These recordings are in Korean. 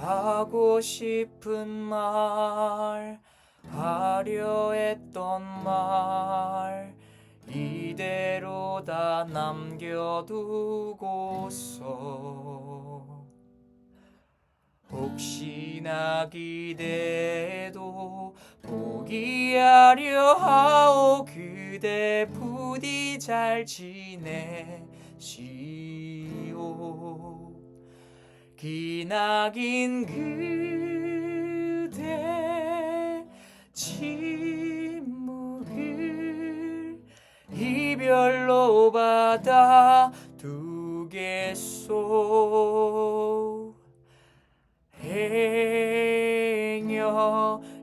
하고 싶은 말 하려 했던 말 이대로 다 남겨두고서. 혹시나 기대도 포기하려 하오. 그대 부디 잘 지내시오 기나긴 그대 침묵을 이별로 받아 두겠소? 행여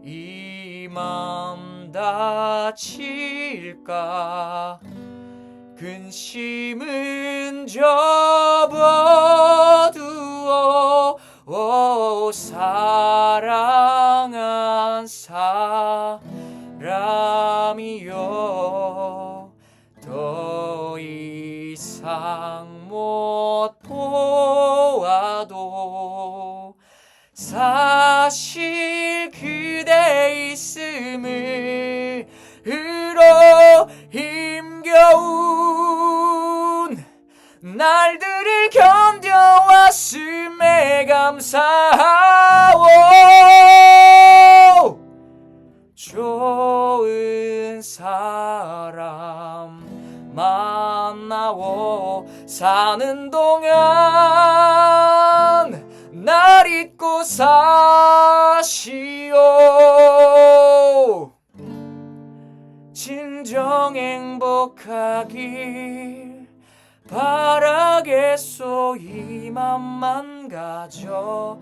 이 맘 다칠까? 근심은 접어 사랑한 사람이여 더 이상 못 보아도 사실 그대 있음으로 힘겨운 날들을 견뎌왔음에 감사하 사람 만나고 사는 동안 날 잊고 사시오. 진정 행복하길 바라겠소 이 맘만 가져가오